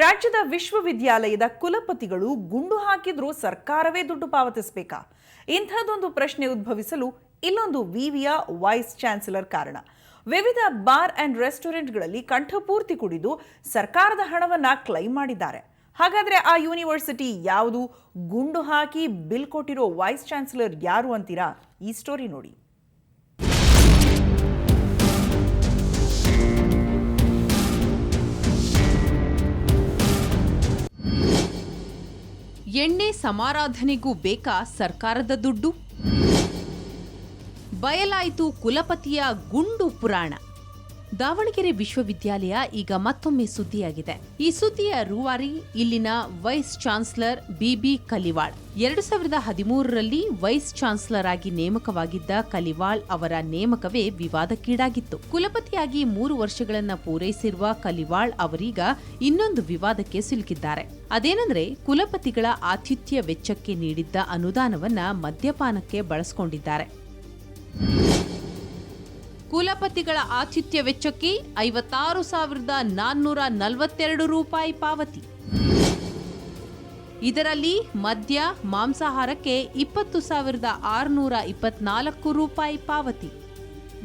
ರಾಜ್ಯದ ವಿಶ್ವವಿದ್ಯಾಲಯದ ಕುಲಪತಿಗಳು ಗುಂಡು ಹಾಕಿದ್ರೂ ಸರ್ಕಾರವೇ ದುಡ್ಡು ಪಾವತಿಸಬೇಕಾ? ಇಂಥದ್ದೊಂದು ಪ್ರಶ್ನೆ ಉದ್ಭವಿಸಲು ಇಲ್ಲೊಂದು ವಿವಿಯ ವೈಸ್ ಚಾನ್ಸಲರ್ ಕಾರಣ. ವಿವಿಧ ಬಾರ್ ಅಂಡ್ ರೆಸ್ಟೋರೆಂಟ್ಗಳಲ್ಲಿ ಕಂಠಪೂರ್ತಿ ಕುಡಿದು ಸರ್ಕಾರದ ಹಣವನ್ನ ಕ್ಲೈಮ್ ಮಾಡಿದ್ದಾರೆ. ಹಾಗಾದ್ರೆ ಆ ಯೂನಿವರ್ಸಿಟಿ ಯಾವುದು? ಗುಂಡು ಹಾಕಿ ಬಿಲ್ ಕೊಟ್ಟಿರೋ ವೈಸ್ ಚಾನ್ಸಲರ್ ಯಾರು ಅಂತೀರಾ? ಈ ಸ್ಟೋರಿ ನೋಡಿ. ಎಣ್ಣೆ ಸಮಾರಾಧನೆಗೂ ಬೇಕಾ ಸರ್ಕಾರದ ದುಡ್ಡು? ಬಯಲಾಯಿತು ಕುಲಪತಿಯ ಗುಂಡು ಪುರಾಣ. ದಾವಣಗೆರೆ ವಿಶ್ವವಿದ್ಯಾಲಯ ಈಗ ಮತ್ತೊಮ್ಮೆ ಸುದ್ದಿಯಾಗಿದೆ. ಈ ಸುದ್ದಿಯ ರೂವಾರಿ ಇಲ್ಲಿನ ವೈಸ್ ಚಾನ್ಸಲರ್ ಬಿಬಿ ಕಲಿವಾಳ್. ಎರಡು ಸಾವಿರದ ಹದಿಮೂರರಲ್ಲಿ ವೈಸ್ ಚಾನ್ಸಲರ್ ಆಗಿ ನೇಮಕವಾಗಿದ್ದ ಕಲಿವಾಳ್ ಅವರ ನೇಮಕವೇ ವಿವಾದಕ್ಕೀಡಾಗಿತ್ತು. ಕುಲಪತಿಯಾಗಿ ಮೂರು ವರ್ಷಗಳನ್ನ ಪೂರೈಸಿರುವ ಕಲಿವಾಳ್ ಅವರೀಗ ಇನ್ನೊಂದು ವಿವಾದಕ್ಕೆ ಸಿಲುಕಿದ್ದಾರೆ. ಅದೇನೆಂದ್ರೆ, ಕುಲಪತಿಗಳ ಆತಿಥ್ಯ ವೆಚ್ಚಕ್ಕೆ ನೀಡಿದ್ದ ಅನುದಾನವನ್ನ ಮದ್ಯಪಾನಕ್ಕೆ ಬಳಸಿಕೊಂಡಿದ್ದಾರೆ. ಕುಲಪತಿಗಳ ಆತಿಥ್ಯ ವೆಚ್ಚಕ್ಕೆ ಐವತ್ತಾರು ಸಾವಿರದ ನಾನ್ನೂರ ನಲವತ್ತೆರಡು ರೂಪಾಯಿ ಪಾವತಿ. ಇದರಲ್ಲಿ ಮದ್ಯ, ಮಾಂಸಾಹಾರಕ್ಕೆ ಇಪ್ಪತ್ತು ಸಾವಿರದ ಆರುನೂರ ಇಪ್ಪತ್ನಾಲ್ಕು ರೂಪಾಯಿ ಪಾವತಿ.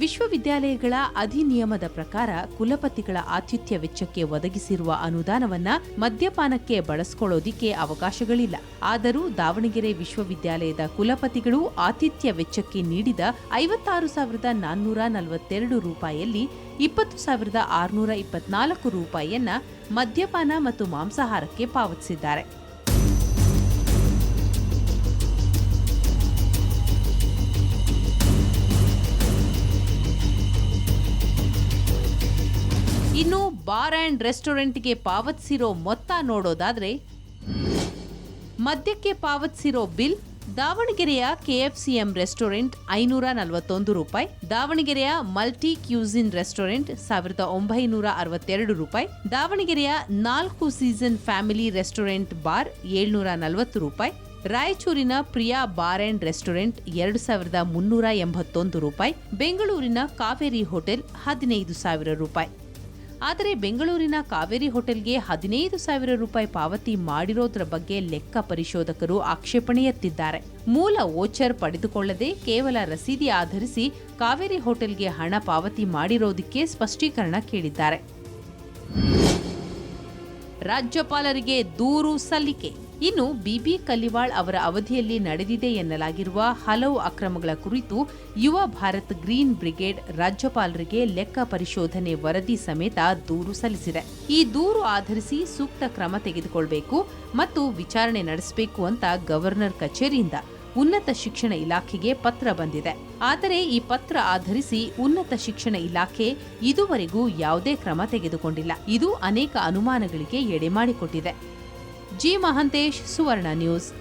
ವಿಶ್ವವಿದ್ಯಾಲಯಗಳ ಅಧಿನಿಯಮದ ಪ್ರಕಾರ ಕುಲಪತಿಗಳ ಆತಿಥ್ಯ ವೆಚ್ಚಕ್ಕೆ ಒದಗಿಸಿರುವ ಅನುದಾನವನ್ನ ಮದ್ಯಪಾನಕ್ಕೆ ಬಳಸಿಕೊಳ್ಳೋದಿಕ್ಕೆ ಅವಕಾಶಗಳಿಲ್ಲ. ಆದರೂ ದಾವಣಗೆರೆ ವಿಶ್ವವಿದ್ಯಾಲಯದ ಕುಲಪತಿಗಳು ಆತಿಥ್ಯ ವೆಚ್ಚಕ್ಕೆ ನೀಡಿದ ಐವತ್ತಾರು ಸಾವಿರದ ನಾನ್ನೂರ ನಲವತ್ತೆರಡು ರೂಪಾಯಿಯಲ್ಲಿ ಇಪ್ಪತ್ತು ಸಾವಿರದ ಆರುನೂರ ಇಪ್ಪತ್ನಾಲ್ಕು ರೂಪಾಯಿಯನ್ನ ಮದ್ಯಪಾನ ಮತ್ತು ಮಾಂಸಾಹಾರಕ್ಕೆ ಪಾವತಿಸಿದ್ದಾರೆ. ಇನ್ನು ಬಾರ್ ಆ್ಯಂಡ್ ರೆಸ್ಟೋರೆಂಟ್ಗೆ ಪಾವತಿಸಿರೋ ಮೊತ್ತ ನೋಡೋದಾದರೆ, ಮದ್ಯಕ್ಕೆ ಪಾವತಿಸಿರೋ ಬಿಲ್ ದಾವಣಗೆರೆಯ ಕೆಎಫ್ಸಿಎಂ ರೆಸ್ಟೋರೆಂಟ್ ಐನೂರ ನಲವತ್ತೊಂದು ರೂಪಾಯಿ, ದಾವಣಗೆರೆಯ ಮಲ್ಟಿ ಕ್ಯೂಸಿನ್ ರೆಸ್ಟೋರೆಂಟ್ ಸಾವಿರದ ಒಂಬೈನೂರ ಅರವತ್ತೆರಡು ರೂಪಾಯಿ, ದಾವಣಗೆರೆಯ ನಾಲ್ಕು ಸೀಸನ್ ಫ್ಯಾಮಿಲಿ ರೆಸ್ಟೋರೆಂಟ್ ಬಾರ್ ಏಳ್ನೂರ ನಲವತ್ತು ರೂಪಾಯಿ, ರಾಯಚೂರಿನ ಪ್ರಿಯಾ ಬಾರ್ ಆ್ಯಂಡ್ ರೆಸ್ಟೋರೆಂಟ್ ಎರಡು ಸಾವಿರದ ಮುನ್ನೂರ ಎಂಬತ್ತೊಂದು ರೂಪಾಯಿ, ಬೆಂಗಳೂರಿನ ಕಾವೇರಿ ಹೋಟೆಲ್ ಹದಿನೈದು ಸಾವಿರ ರೂಪಾಯಿ. ಆದರೆ ಬೆಂಗಳೂರಿನ ಕಾವೇರಿ ಹೋಟೆಲ್ಗೆ ಹದಿನೈದು ಸಾವಿರ ರೂಪಾಯಿ ಪಾವತಿ ಮಾಡಿರೋದ್ರ ಬಗ್ಗೆ ಲೆಕ್ಕ ಪರಿಶೋಧಕರು ಆಕ್ಷೇಪಣೆ ಎತ್ತಿದ್ದಾರೆ ಮೂಲ ಓಚರ್ ಪಡೆದುಕೊಳ್ಳದೆ ಕೇವಲ ರಸೀದಿ ಆಧರಿಸಿ ಕಾವೇರಿ ಹೋಟೆಲ್ಗೆ ಹಣ ಪಾವತಿ ಮಾಡಿರೋದಕ್ಕೆ ಸ್ಪಷ್ಟೀಕರಣ ಕೇಳಿದ್ದಾರೆ. ರಾಜ್ಯಪಾಲರಿಗೆ ದೂರು ಸಲ್ಲಿಕೆ. ಇನ್ನು ಬಿಬಿ ಕಲಿವಾಳ್ ಅವರ ಅವಧಿಯಲ್ಲಿ ನಡೆದಿದೆ ಎನ್ನಲಾಗಿರುವ ಹಲವು ಅಕ್ರಮಗಳ ಕುರಿತು ಯುವ ಭಾರತ್ ಗ್ರೀನ್ ಬ್ರಿಗೇಡ್ ರಾಜ್ಯಪಾಲರಿಗೆ ಲೆಕ್ಕ ಪರಿಶೋಧನೆ ವರದಿ ಸಮೇತ ದೂರು ಸಲ್ಲಿಸಿದೆ. ಈ ದೂರು ಆಧರಿಸಿ ಸೂಕ್ತ ಕ್ರಮ ತೆಗೆದುಕೊಳ್ಬೇಕು ಮತ್ತು ವಿಚಾರಣೆ ನಡೆಸಬೇಕು ಅಂತ ಗವರ್ನರ್ ಕಚೇರಿಯಿಂದ ಉನ್ನತ ಶಿಕ್ಷಣ ಇಲಾಖೆಗೆ ಪತ್ರ ಬಂದಿದೆ. ಆದರೆ ಈ ಪತ್ರ ಆಧರಿಸಿ ಉನ್ನತ ಶಿಕ್ಷಣ ಇಲಾಖೆ ಇದುವರೆಗೂ ಯಾವುದೇ ಕ್ರಮ ತೆಗೆದುಕೊಂಡಿಲ್ಲ. ಇದು ಅನೇಕ ಅನುಮಾನಗಳಿಗೆ ಎಡೆ ಮಾಡಿಕೊಟ್ಟಿದೆ. G Mahantesh Suvarna news.